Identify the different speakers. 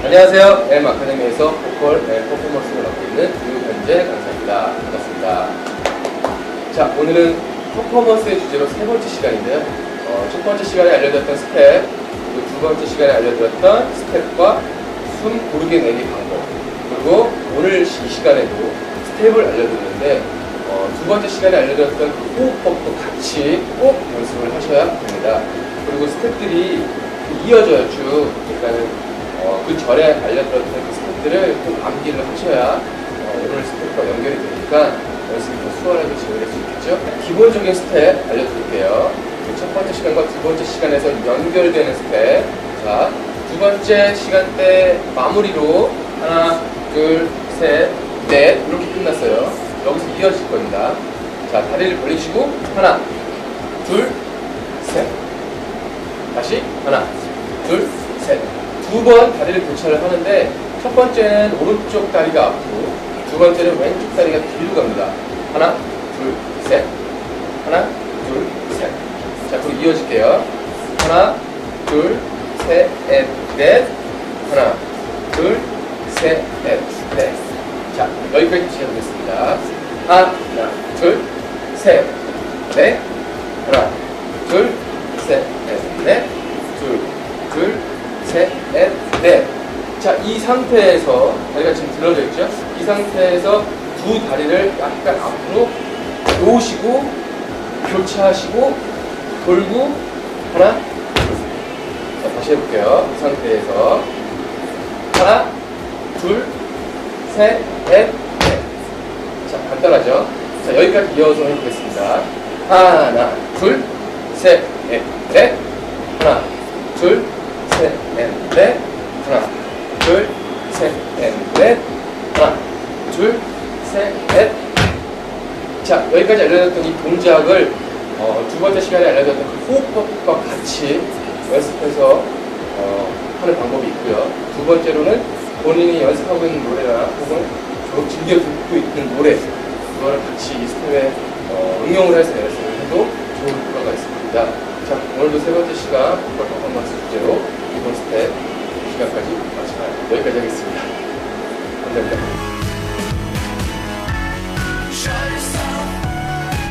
Speaker 1: 안녕하세요. M 아카데미에서 보컬 앤 퍼포먼스를 맡고 있는 유현재 강사입니다. 반갑습니다. 자, 오늘은 퍼포먼스의 주제로 세 번째 시간인데요. 어, 첫 번째 시간에 알려드렸던 스텝, 그리고 두 번째 시간에 알려드렸던 스텝과 숨 고르게 내기 방법, 그리고 오늘 이 시간에도 스텝을 알려드렸는데 어, 두 번째 시간에 알려드렸던 그 호흡법도 같이 꼭 연습을 하셔야 됩니다. 그리고 스텝들이 이어져요 쭉. 그러니까는 어, 그 전에 알려드렸던 그 스텝들을 꼭 암기를 하셔야 어, 오늘 스텝과 연결이 되니까 연습이 더 수월하게 진행될 수 있겠죠. 기본적인 스텝 알려드릴게요. 그첫 번째 시간과 두 번째 시간에서 연결되는 스텝. 자, 두 번째 시간 때 마무리로 하나, 둘, 셋, 넷 이렇게 끝났어요. 여기서 이어질 겁니다. 자, 다리를 벌리시고 하나, 둘, 셋. 다시 하나, 둘, 셋. 두 번 다리를 교차를 하는데 첫 번째는 오른쪽 다리가 앞으로, 두 번째는 왼쪽 다리가 뒤로 갑니다. 하나, 둘, 셋. 하나, 둘, 셋. 자, 그리고 이어질게요. 하나, 둘, 셋, 넷, 넷. 하나, 둘, 셋, 넷, 넷. 자, 여기까지 다시 해보겠습니다. 하나, 둘, 셋, 넷. 하나, 둘, 셋, 넷, 넷. 둘, 둘, 셋, 넷, 넷. 자, 이 상태에서, 다리가 지금 들어져 있죠? 이 상태에서 두 다리를 약간 앞으로 놓으시고, 교차하시고, 돌고, 하나, 둘. 자, 다시 해볼게요. 이 상태에서. 하나, 둘, 셋, 넷, 넷. 자, 간단하죠? 자, 여기까지 이어서 해보겠습니다. 하나, 둘, 셋, 넷, 넷. 하나, 둘, 셋, 넷, 넷. 하나, 둘, 셋, 넷, 넷. 하나, 둘, 셋, 넷. 자, 여기까지 알려드렸던 이 동작을 어, 두 번째 시간에 알려드렸던 그 호흡법과 같이 연습해서 어, 하는 방법이 있고요. 두 번째로는 본인이 연습하고 있는 노래나 혹은 좀 즐겨 듣고 있는 노래 그거를 같이 이 스텝에 어, 응용을 해서 연습을 해도 좋은 효과가 있습니다. 자, 오늘도 세 번째 시간 보컬 퍼포먼스 여기까지 하겠습니다.